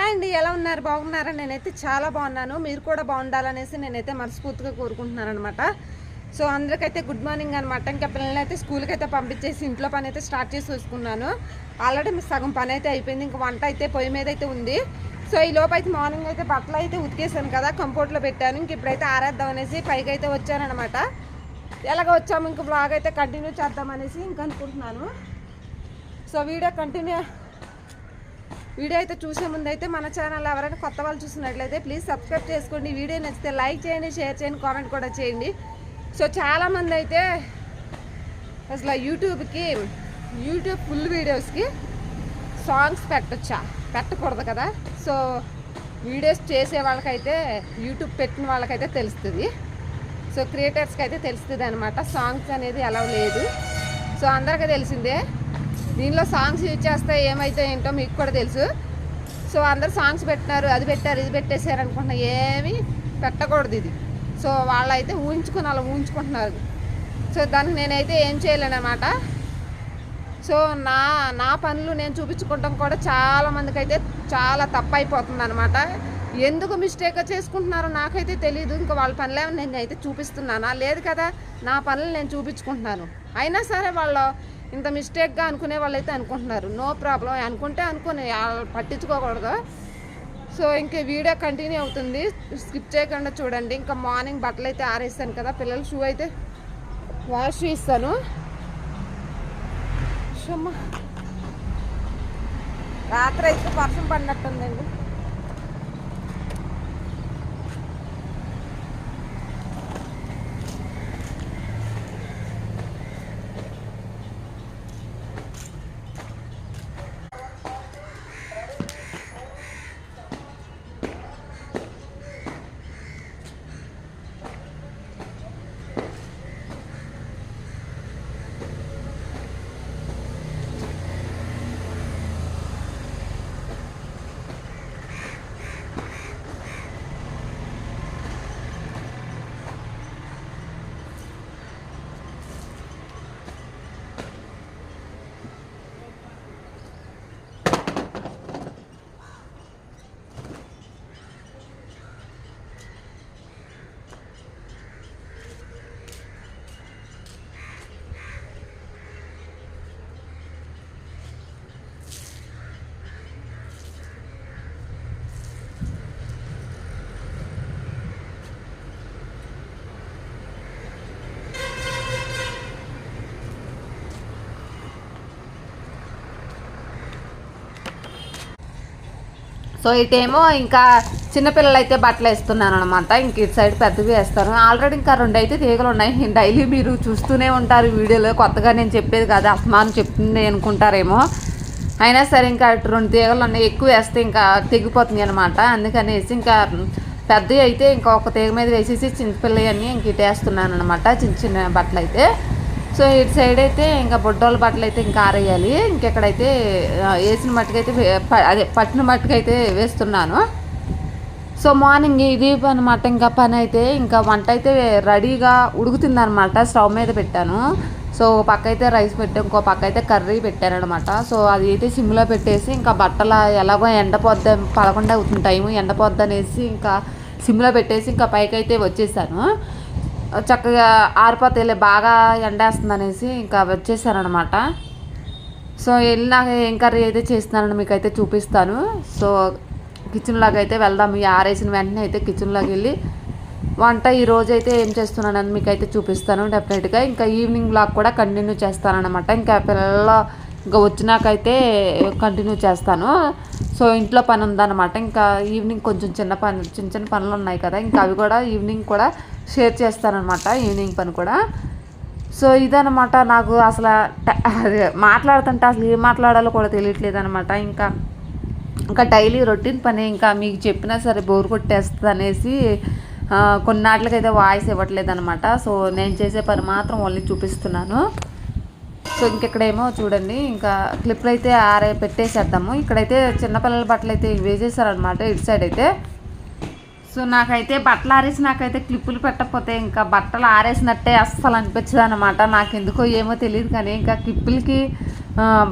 Hi అండి ఎలా ఉన్నారు? బాగున్నారా? నేనైతే చాలా బాగున్నాను. మీరు కూడా బాగుండాలనేసి నేనైతే మనస్ఫూర్తిగా కోరుకుంటున్నాను అనమాట సో అందరికైతే గుడ్ మార్నింగ్ అనమాట ఇంకా పిల్లల్ని అయితే స్కూల్కి అయితే పంపించేసి ఇంట్లో పని అయితే స్టార్ట్ చేసి చూసుకున్నాను. ఆల్రెడీ సగం పని అయితే అయిపోయింది. ఇంకా వంట అయితే పొయ్యి మీద అయితే ఉంది. సో ఈ లోపు అయితే మార్నింగ్ అయితే బట్టలు అయితే ఉతికేసాను కదా కంపోర్ట్లో పెట్టాను. ఇంక ఇప్పుడైతే ఆరేద్దాం అనేసి పైకి అయితే వచ్చానమాట ఎలాగ వచ్చాము ఇంక బ్లాగ్ అయితే కంటిన్యూ చేద్దాం అనేసి ఇంక అనుకుంటున్నాను. సో వీడియో కంటిన్యూ వీడియో అయితే చూసే ముందు అయితే మన ఛానల్ ఎవరైనా కొత్త వాళ్ళు చూసినట్లయితే ప్లీజ్ సబ్స్క్రైబ్ చేసుకోండి. వీడియో నచ్చితే లైక్ చేయండి షేర్ చేయండి కామెంట్ కూడా చేయండి. సో చాలామంది అయితే అసలు యూట్యూబ్కి యూట్యూబ్ ఫుల్ వీడియోస్కి సాంగ్స్ పెట్టచ్చా? పెట్టకూడదు కదా? సో వీడియోస్ చేసే వాళ్ళకైతే యూట్యూబ్ పెట్టిన వాళ్ళకైతే తెలుస్తుంది. సో క్రియేటర్స్కి అయితే తెలుస్తుంది అనమాట సాంగ్స్ అనేది ఎలా లేదు. సో అందరికీ తెలిసిందే దీనిలో సాంగ్స్ యూజ్ చేస్తే ఏమైతే ఏంటో మీకు కూడా తెలుసు. సో అందరు సాంగ్స్ పెట్టినారు అది పెట్టారు ఇది పెట్టేశారు అనుకుంటున్నా ఏమీ పెట్టకూడదు ఇది. సో వాళ్ళైతే ఊహించుకుని అలా ఊహించుకుంటున్నారు. సో దానికి నేనైతే ఏం చేయలేనమాట సో నా నా పనులు నేను చూపించుకోవడం కూడా చాలా మందికి అయితే చాలా తప్పు అయిపోతుంది అనమాట ఎందుకు మిస్టేక్ చేసుకుంటున్నారో నాకైతే తెలియదు ఇంకా వాళ్ళ పనులేమో నేను అయితే చూపిస్తున్నానా? లేదు కదా నా పనులు నేను చూపించుకుంటున్నాను. అయినా సరే వాళ్ళు ఇంత మిస్టేక్గా అనుకునే వాళ్ళు అయితే అనుకుంటున్నారు. No problem. అనుకుంటే అనుకుని పట్టించుకోకూడదు. సో ఇంకా వీడియో కంటిన్యూ అవుతుంది. స్కిప్ చేయకుండా చూడండి. ఇంకా మార్నింగ్ బట్టలు అయితే ఆరేస్తాను కదా. పిల్లల షూ అయితే వాష్ చేస్తాను. షమ్మ. రాత్రి అయితే వర్షం పడినట్టుందండి. సో ఇటేమో ఇంకా చిన్నపిల్లలు అయితే బట్టలు వేస్తున్నాను అనమాట ఇంక ఇటు సైడ్ పెద్దవి వేస్తాను ఆల్రెడీ ఇంకా రెండు అయితే తీగలు ఉన్నాయి. డైలీ మీరు చూస్తూనే ఉంటారు వీడియోలో. కొత్తగా నేను చెప్పేది కాదు అస్మానం చెప్తుంది అనుకుంటారేమో. అయినా సరే ఇంకా అటు రెండు తీగలు ఉన్నాయి. ఎక్కువ వేస్తే ఇంకా తెగిపోతుంది అనమాట అందుకనేసి ఇంకా పెద్దవి అయితే ఇంకా ఒక తీగ మీద వేసేసి చిన్నపిల్లవి అన్నీ ఇంక ఇటు వేస్తున్నాను అనమాట చిన్న చిన్న బట్టలు అయితే సో ఇటు సైడ్ అయితే ఇంకా బొడ్డోళ్ళ బట్టలు అయితే ఇంకా ఆరేయాలి. ఇంకెక్కడైతే వేసిన మట్టుకైతే ప- అదే పట్టిన మట్టుకైతే వేస్తున్నాను. సో మార్నింగ్ ఇది అనమాట ఇంకా పని అయితే. ఇంకా వంట అయితే రెడీగా ఉడుకుతుందనమాట. స్టవ్ మీద పెట్టాను. సో ఒక పక్క అయితే రైస్ పెట్టాను ఇంకో పక్క అయితే కర్రీ పెట్టాను అనమాట సో అది అయితే సిమ్లో పెట్టేసి ఇంకా బట్టల ఎలాగో ఎండపోద్ద పడకుండా అవుతుంది టైం ఎండపోద్ది అనేసి ఇంకా సిమ్లో పెట్టేసి ఇంకా పైకి అయితే వచ్చేసాను. చక్కగా ఆరిపోతే బాగా ఎండేస్తుంది అనేసి ఇంకా వచ్చేసారనమాట. సో వెళ్ళినాక ఏం కర్రీ అయితే చేస్తున్నానని మీకు అయితే చూపిస్తాను. సో కిచెన్లోకి అయితే వెళ్దాం. ఈ ఆరేసిన వెంటనే అయితే కిచెన్లోకి వెళ్ళి వంట ఈ రోజు అయితే ఏం చేస్తున్నానని మీకు అయితే చూపిస్తాను డెఫినెట్గా. ఇంకా ఈవినింగ్ బ్లాగ్ కూడా కంటిన్యూ చేస్తానన్నమాట ఇంకా పిల్లల ఇంకా వచ్చినాకైతే కంటిన్యూ చేస్తాను. సో ఇంట్లో పని ఉందన్నమాట ఇంకా ఈవినింగ్ కొంచెం చిన్న పని చిన్న చిన్న పనులు ఉన్నాయి కదా. ఇంకా అవి కూడా ఈవినింగ్ కూడా షేర్ చేస్తానమాట ఈవినింగ్ పని కూడా. సో ఇదనమాట నాకు అసలు అదే మాట్లాడుతుంటే అసలు ఏం మాట్లాడాలో కూడా తెలియట్లేదు అనమాట ఇంకా ఇంకా డైలీ రొటీన్ పని ఇంకా మీకు చెప్పినా సరే బోర్ కొట్టేస్తుంది అనేసి ఆ, కొన్నాట్లకైతే వాయిస్ ఇవ్వట్లేదు అనమాట సో నేను చేసే పని మాత్రం ఓన్లీ చూపిస్తున్నాను. సో ఇంకెక్కడేమో చూడండి ఇంకా క్లిప్లు అయితే ఆరే పెట్టేసేద్దాము. ఇక్కడైతే చిన్నపిల్లల బట్టలు అయితే వేసేసారనమాట ఇటు సైడ్ అయితే. సో నాకైతే బట్టలు ఆరేసి నాకైతే క్లిప్పులు పెట్టకపోతే ఇంకా బట్టలు ఆరేసినట్టే అస్సలు అనిపించదు అనమాట నాకు ఎందుకో ఏమో తెలియదు కానీ ఇంకా క్లిప్పులకి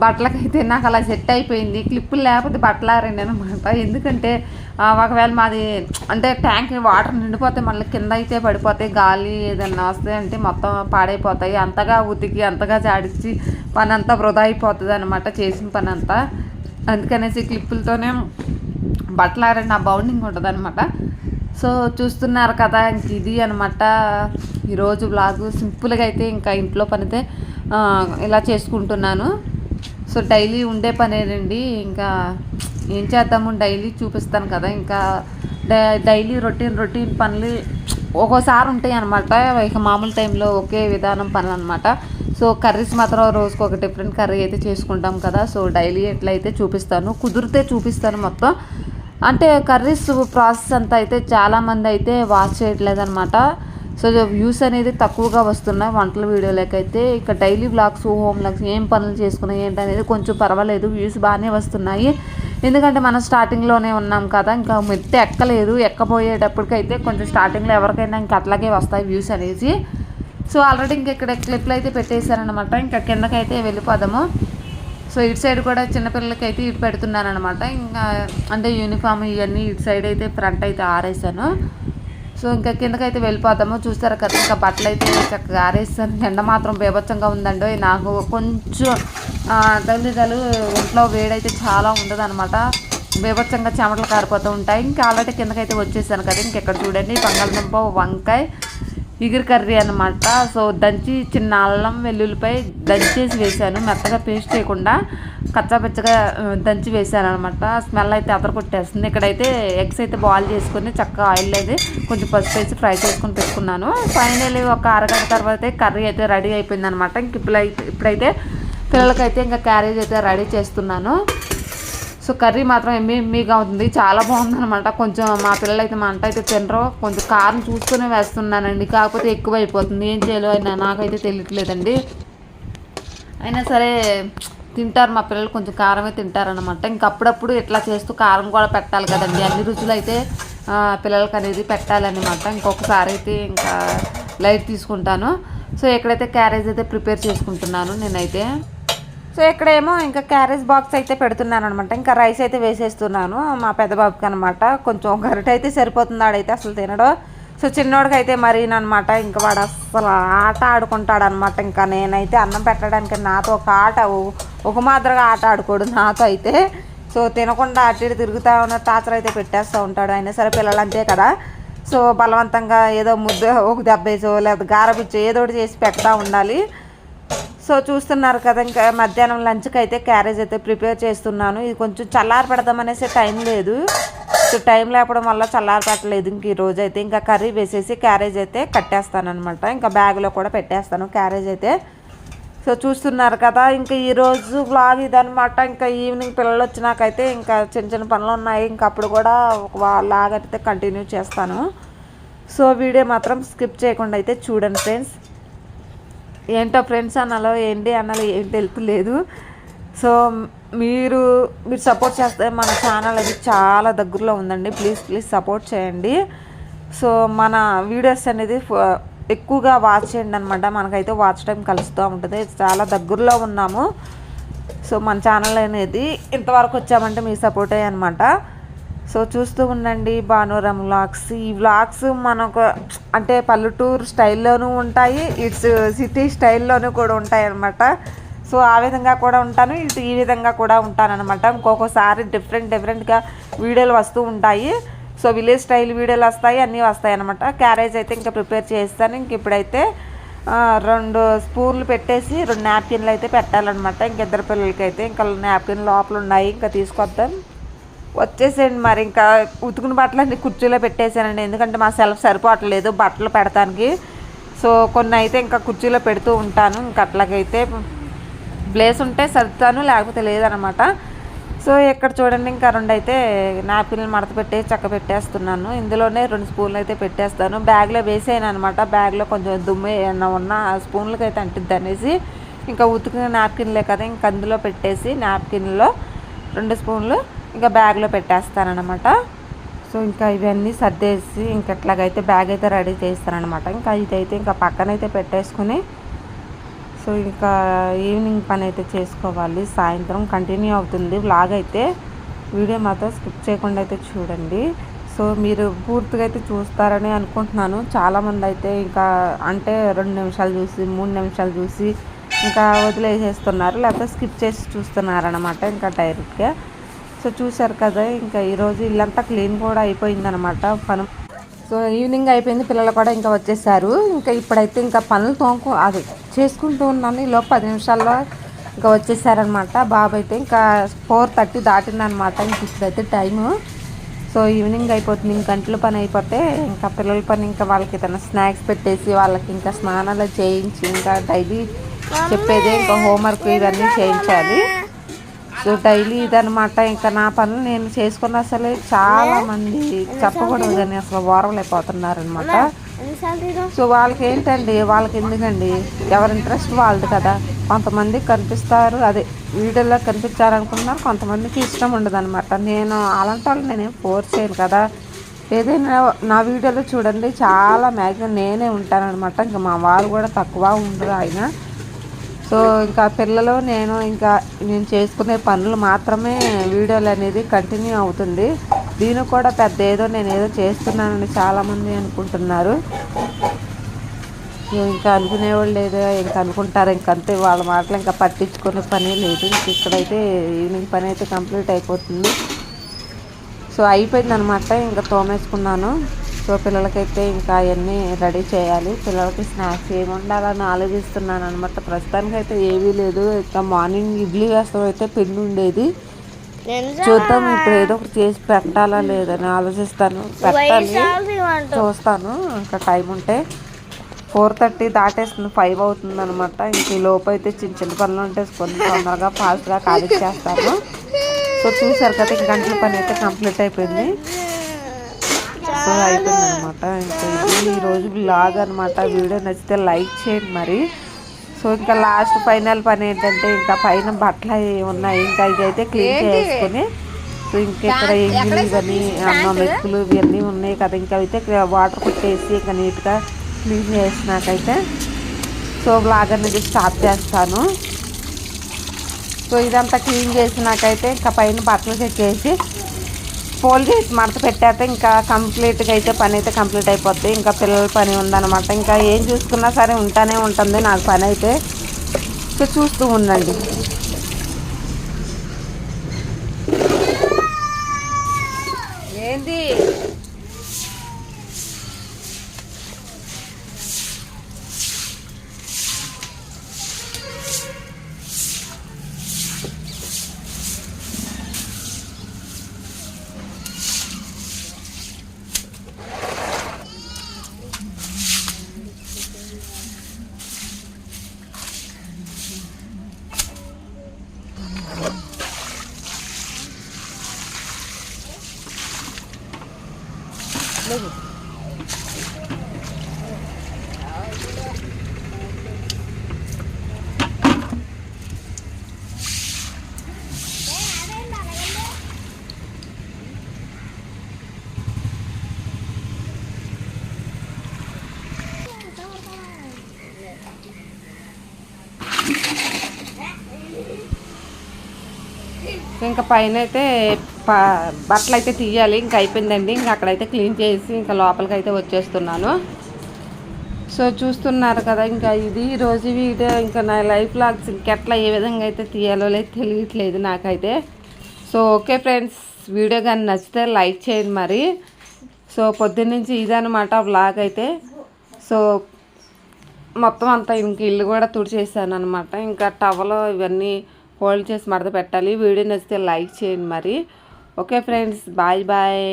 బట్టలకైతే నాకు అలా సెట్ అయిపోయింది. క్లిప్పులు లేకపోతే బట్టలు ఆరండి అనమాట ఎందుకంటే ఒకవేళ మాది అంటే ట్యాంక్ వాటర్ నిండిపోతే మళ్ళీ కింద అయితే పడిపోతాయి గాలి ఏదన్నా వస్తే అంటే మొత్తం పాడైపోతాయి. అంతగా ఉతికి అంతగా జాడించి పని అంతా వృధా అయిపోతుంది అనమాట చేసిన పని అంతా అందుకనేసి క్లిప్పులతోనే బట్టలు ఆరండి. ఆ బౌండింగ్ ఉంటుంది అనమాట సో చూస్తున్నారు కదా ఇంక ఇది అనమాట ఈరోజు బ్లాగు సింపుల్గా అయితే ఇంకా ఇంట్లో పనితే ఇలా చేసుకుంటున్నాను. సో డైలీ ఉండే పనేనండి. ఇంకా ఏం చేద్దాము డైలీ చూపిస్తాను కదా. ఇంకా డై- డైలీ రొటీన్ రొటీన్ పనులు ఒక్కోసారి ఉంటాయి అనమాట ఇక మామూలు టైంలో ఒకే విధానం పనులు అనమాట సో కర్రీస్ మాత్రం రోజుకు ఒక డిఫరెంట్ కర్రీ అయితే చేసుకుంటాం కదా. సో డైలీ ఎట్లయితే చూపిస్తాను కుదిరితే చూపిస్తాను మొత్తం. అంటే కర్రీస్ ప్రాసెస్ అంతా అయితే చాలామంది అయితే వాచ్ చేయట్లేదు అనమాట సో వ్యూస్ అనేది తక్కువగా వస్తున్నాయి వంటల వీడియోలకైతే. ఇక డైలీ బ్లాగ్స్ హోమ్ బ్లాగ్స్ ఏం పనులు చేసుకున్నాయి ఏంటి అనేది కొంచెం పర్వాలేదు. వ్యూస్ బాగానే వస్తున్నాయి. ఎందుకంటే మనం స్టార్టింగ్లోనే ఉన్నాం కదా ఇంకా మెత్త ఎక్కలేదు. ఎక్కబోయేటప్పటికైతే కొంచెం స్టార్టింగ్లో ఎవరికైనా ఇంకా అట్లాగే వస్తాయి వ్యూస్ అనేసి. సో ఆల్రెడీ ఇంక ఇక్కడ క్లిప్లు అయితే పెట్టేశారనమాట ఇంకా కిందకైతే వెళ్ళిపోదాము. సో ఇటు సైడ్ కూడా చిన్నపిల్లలకి అయితే ఇటు పెడుతున్నాను అనమాట ఇంకా అంటే యూనిఫామ్ ఇవన్నీ ఇటు సైడ్ అయితే ఫ్రంట్ అయితే ఆరేసాను. సో ఇంకా కిందకైతే వెళ్ళిపోతాము. చూస్తారు కదా ఇంకా బట్టలు అయితే చక్కగా ఆరేస్తాను ఎండ మాత్రం బీభత్సంగా ఉందండి. నాకు కొంచెం తల్లిదలు ఒంట్లో వేడైతే చాలా ఉండదు అనమాట బీభత్సంగా చెమటలు కారిపోతూ ఉంటాయి. ఇంకా ఆల్రెడీ కిందకైతే వచ్చేసాను కదా ఇంకెక్కడ చూడండి. బంగాళదుంప వంకాయ ఇగురు కర్రీ అనమాట సో దంచి చిన్న అల్లం వెల్లుల్లిపై దంచేసి వేసాను మెత్తగా పేస్ట్ చేయకుండా కచ్చాపచ్చగా దంచి వేసాను అనమాట స్మెల్ అయితే అదరకొట్టేస్తుంది ఇక్కడైతే ఎగ్స్ అయితే బాయిల్ చేసుకొని చక్కగా ఆయిల్ అయితే కొంచెం పసుపు వేసి ఫ్రై చేసుకొని పెట్టుకున్నాను. ఫైనల్లీ ఒక అరగంట తర్వాత కర్రీ అయితే రెడీ అయిపోయింది అనమాట ఇంక ఇప్పుడైతే ఇప్పుడైతే పిల్లలకైతే ఇంకా క్యారేజ్ అయితే రెడీ చేస్తున్నాను. సో కర్రీ మాత్రం ఎమ్మి ఎమ్మిగా ఉంది చాలా బాగుందన్నమాట. కొంచెం మా పిల్లలు అయితే మంట అయితే తినరు. కొంచెం కారం చూసుకునే వేస్తున్నానండి. కాకపోతే ఎక్కువ అయిపోతుంది ఏం చేయాలో అయినా నాకైతే తెలియట్లేదండి. అయినా సరే తింటారు మా పిల్లలు. కొంచెం కారమే తింటారనమాట ఇంక అప్పుడప్పుడు ఇట్లా చేస్తూ కారం కూడా పెట్టాలి కదండి. అన్ని రుచులు అయితే పిల్లలకి అనేది పెట్టాలన్నమాట. ఇంకొకసారి అయితే ఇంకా లైట్ తీసుకుంటాను. సో ఎక్కడైతే క్యారేజ్ అయితే ప్రిపేర్ చేసుకుంటున్నాను నేనైతే. సో ఇక్కడేమో ఇంకా క్యారేజ్ బాక్స్ అయితే పెడుతున్నాను అనమాట ఇంకా రైస్ అయితే వేసేస్తున్నాను. మా పెద్ద బాబుకి అనమాట కొంచెం గరిట అయితే సరిపోతుంది. ఆడైతే అసలు తినడు. సో చిన్నోడికి అయితే మరీ ఇంకా వాడు అసలు ఆట ఆడుకుంటాడు అనమాట ఇంకా నేనైతే అన్నం పెట్టడానికి నాతో ఒక ఆట ఒక మాదిరిగా ఆట ఆడుకోడు నాతో అయితే సో తినకుండా అటు ఇటు తిరుగుతూ ఉన్న టాచర్ అయితే పెట్టేస్తూ ఉంటాడు. అయినా సరే పిల్లలు అంతే కదా. సో బలవంతంగా ఏదో ముద్ద ఒక దెబ్బేసో లేదా గారబిచ్చో ఏదో ఒకటి చేసి పెడతా ఉండాలి. సో చూస్తున్నారు కదా ఇంకా మధ్యాహ్నం లంచ్కి అయితే క్యారేజ్ అయితే ప్రిపేర్ చేస్తున్నాను. ఇది కొంచెం చల్లారి పెడదామనేసి టైం లేదు. సో టైం లేకపోవడం వల్ల చల్లారి పెట్టలేదు ఇంక ఈరోజు అయితే. ఇంకా కర్రీ వేసేసి క్యారేజ్ అయితే కట్టేస్తాను అనమాట ఇంకా బ్యాగ్లో కూడా పెట్టేస్తాను క్యారేజ్ అయితే. సో చూస్తున్నారు కదా ఇంకా ఈరోజు బ్లాగ్ ఇదనమాట ఇంకా ఈవినింగ్ పిల్లలు వచ్చినాకైతే ఇంకా చిన్న చిన్న పనులు ఉన్నాయి. ఇంకా అప్పుడు కూడా ఒక లాగైతే కంటిన్యూ చేస్తాను. సో వీడియో మాత్రం స్కిప్ చేయకుండా అయితే చూడండి ఫ్రెండ్స్ ఏంటో ఫ్రెండ్స్ అనాలో ఏంటి అనాలో ఏం తెలుపులేదు సో మీరు మీరు సపోర్ట్ చేస్తే మన ఛానల్ అది చాలా దగ్గరలో ఉందండి. ప్లీజ్ ప్లీజ్ సపోర్ట్ చేయండి. సో మన వీడియోస్ అనేది ఎక్కువగా వాచ్ చేయండి అనమాట మనకైతే వాచ్ టైం కలుస్తూ ఉంటుంది. చాలా దగ్గరలో ఉన్నాము. సో మన ఛానల్ అనేది ఇంతవరకు వచ్చామంటే మీ సపోర్టే అనమాట సో చూస్తూ ఉండండి భానురం వ్లాగ్స్. ఈ వ్లాగ్స్ మనకు అంటే పల్లెటూరు స్టైల్లోనూ ఉంటాయి ఇట్స్ సిటీ స్టైల్లోనూ కూడా ఉంటాయి అనమాట సో ఆ విధంగా కూడా ఉంటాను ఇటు ఈ విధంగా కూడా ఉంటానన్నమాట ఇంకొకసారి డిఫరెంట్ డిఫరెంట్గా వీడియోలు వస్తూ ఉంటాయి. సో విలేజ్ స్టైల్ వీడియోలు వస్తాయి అన్నీ వస్తాయి అనమాట క్యారేజ్ అయితే ఇంకా ప్రిపేర్ చేస్తాను ఇంక ఇప్పుడైతే రెండు స్పూన్లు పెట్టేసి రెండు నాప్కిన్లు అయితే పెట్టాలన్నమాట. ఇంక ఇద్దరు పిల్లలకి అయితే ఇంకా నాప్కిన్ లోపల ఉన్నాయి ఇంకా తీసుకొద్దాం. వచ్చేసేయండి మరి. ఇంకా ఉతుకుని బట్టలు అన్ని కుర్చీలో పెట్టేశానండి. ఎందుకంటే మా సెల్ఫ్ సరిపోవట్లేదు బట్టలు పెడతానికి. సో కొన్ని అయితే ఇంకా కుర్చీలో పెడుతూ ఉంటాను. ఇంకా అట్లాగైతే ప్లేస్ ఉంటే సర్దుతాను లేకపోతే లేదనమాట. సో ఇక్కడ చూడండి ఇంకా రెండు అయితే నాపిల్ని మడత పెట్టి చక్క పెట్టేస్తున్నాను. ఇందులోనే రెండు స్పూన్లు అయితే పెట్టేస్తాను. బ్యాగ్లో వేసేయను అనమాట బ్యాగ్లో కొంచెం దుమ్ము ఏమన్నా ఉన్న ఆ స్పూన్లకి అయితే అంటిద్ది అనేసి. ఇంకా ఉతికిన నాప్కిన్లే కదా ఇంకా అందులో పెట్టేసి నాప్కిన్లో రెండు స్పూన్లు ఇంకా బ్యాగ్లో పెట్టేస్తానమాట సో ఇంకా ఇవన్నీ సర్దేసి ఇంకా ఎట్లాగైతే బ్యాగ్ అయితే రెడీ చేస్తానమాట ఇంకా ఇదైతే ఇంకా పక్కనైతే పెట్టేసుకుని సో సో ఇంకా ఈవినింగ్ పని అయితే చేసుకోవాలి. సాయంత్రం కంటిన్యూ అవుతుంది. వ్లాగ్ అయితే వీడియో మాత్రం స్కిప్ చేయకుండా అయితే చూడండి. సో మీరు పూర్తిగా అయితే చూస్తారని అనుకుంటున్నాను. చాలామంది అయితే ఇంకా అంటే రెండు నిమిషాలు చూసి మూడు నిమిషాలు చూసి ఇంకా వదిలేసేస్తున్నారు. లేకపోతే స్కిప్ చేసి చూస్తున్నారనమాట ఇంకా డైరెక్ట్గా. సో చూశారు కదా ఇంకా ఈరోజు ఇల్లంతా క్లీన్ కూడా అయిపోయిందనమాట పను. సో ఈవినింగ్ అయిపోయింది పిల్లలు కూడా ఇంకా వచ్చేసారు. ఇంకా ఇప్పుడైతే ఇంకా పనులు తోముకు అది చేసుకుంటూ ఉన్నాను. ఈలో పది నిమిషాల్లో ఇంకా వచ్చేసారనమాట. బాబు అయితే ఇంకా ఫోర్ థర్టీ దాటిందనమాట. ఇంక ఇప్పుడైతే టైము. సో ఈవినింగ్ అయిపోతుంది ఇంక గంటల పని అయిపోతే ఇంకా పిల్లల పని ఇంకా వాళ్ళకి ఏదైనా స్నాక్స్ పెట్టేసి వాళ్ళకి ఇంకా స్నానాలు చేయించి ఇంకా డైలీ చెప్పేదే ఇంకా హోంవర్క్ ఇవన్నీ చేయించాలి. సో డైలీ ఇదనమాట ఇంకా నా పనులు నేను చేసుకున్న అసలు చాలా మంది చెప్పకూడదు కానీ అసలు ఓరవలైపోతున్నారనమాట సో వాళ్ళకి ఏంటండి వాళ్ళకి ఎందుకండి ఎవరి ఇంట్రెస్ట్ వాళ్ళది కదా. కొంతమంది కనిపిస్తారు. అదే వీడియోలో కనిపించాలనుకుంటున్నారు. కొంతమందికి ఇష్టం ఉండదు అనమాట నేను అలాంటి వాళ్ళు నేనేం ఫోర్స్ చేయను కదా. ఏదైనా నా వీడియోలో చూడండి. చాలా మ్యాక్సిమం నేనే ఉంటానన్నమాట. ఇంకా మా వాళ్ళు కూడా తక్కువ ఉండరు ఆయన. సో ఇంకా పిల్లలు నేను ఇంకా నేను చేసుకునే పనులు మాత్రమే వీడియోలు అనేది కంటిన్యూ అవుతుంది. దీనికి కూడా పెద్ద ఏదో నేను ఏదో చేస్తున్నానని చాలామంది అనుకుంటున్నారు. ఇంకా అనుకునేవాళ్ళు లేదు ఇంకా అనుకుంటారు ఇంకంతే వాళ్ళ మాటలు ఇంకా పట్టించుకునే పని లేదు. ఇక్కడైతే ఈవినింగ్ పని అయితే కంప్లీట్ అయిపోతుంది. సో అయిపోయింది అనమాట ఇంకా తోమేసుకున్నాను. సో పిల్లలకైతే ఇంకా అవన్నీ రెడీ చేయాలి. పిల్లలకి స్నాక్స్ ఏమి ఉండాలని ఆలోచిస్తున్నాను అనమాట ప్రస్తుతానికి అయితే ఏమీ లేదు. ఇంకా మార్నింగ్ ఇడ్లీ వేస్తాం అయితే పిండి ఉండేది. చూద్దాం ఇప్పుడు ఏదో ఒకటి చేసి పెట్టాలా లేదని ఆలోచిస్తాను. పెట్టాలి. చూస్తాను. ఇంకా టైం ఉంటే ఫోర్ థర్టీ దాటేస్తుంది. ఫైవ్ అవుతుంది అనమాట ఇంక ఈ లోపు అయితే చిన్న చిన్న పనులు ఉంటే కొన్ని తొందరగా ఫాస్ట్గా ఖాళీ చేస్తాను. సో చూసారు కదా ఇంక గంటల పని అయితే కంప్లీట్ అయిపోయింది. సో అయిపోయింది. అనమాట ఇంకా ఇది ఈరోజు బ్లాగ్ అనమాట వీడియో నచ్చితే లైక్ చేయండి మరి. సో ఇంకా లాస్ట్ ఫైనల్ పని ఏంటంటే ఇంకా పైన బట్టలు అవి ఉన్నాయి. ఇంకా ఇవి అయితే క్లీన్ చేసుకుని సో ఇంకా ఇక్కడ ఎంగిలి ఇవన్నీ అన్నం మెక్కులు ఇవన్నీ ఉన్నాయి కదా. ఇంకా అయితే వాటర్ కొట్టేసి ఇంకా నీట్గా క్లీన్ చేసినాకైతే సో బ్లాగ్ అనేది స్టాప్ చేస్తాను. సో ఇదంతా క్లీన్ చేసినాకైతే ఇంకా పైన బట్టలు చెక్కేసి ఫోల్డ్ చేసి మడత పెట్టాక ఇంకా కంప్లీట్గా అయితే పని అయితే కంప్లీట్ అయిపోద్ది. ఇంకా పిల్లల పని ఉందన్నమాట. ఇంకా ఏం చూసుకున్నా సరే ఉంటానే ఉంటుంది. నాకు పని అయితే. సో చూస్తూ ఉండండి ఏంది లేవు ఇంకా పైన అయితే బట్టలు అయితే తీయాలి. ఇంకా అయిపోయిందండి. ఇంకా అక్కడైతే క్లీన్ చేసి ఇంకా లోపలికి అయితే వచ్చేస్తున్నాను. సో చూస్తున్నారు కదా ఇంకా ఇది రోజు వీడియో ఇంకా నా లైఫ్ లాగ్స్ ఇంకెట్లా ఏ విధంగా అయితే తీయాలో లేదు తెలియట్లేదు నాకైతే. So okay friends. వీడియో కానీ నచ్చితే లైక్ చేయండి మరి. సో పొద్దున్నుంచి ఇదనమాట బ్లాగ్ అయితే. సో మొత్తం అంతా ఇంక ఇల్లు కూడా తుడిచేసాను అనమాట ఇంకా టవలు ఇవన్నీ హోల్డ్ చేసి మడత పెట్టాలి. వీడియో నచ్చితే లైక్ చేయండి మరి. Okay friends bye bye.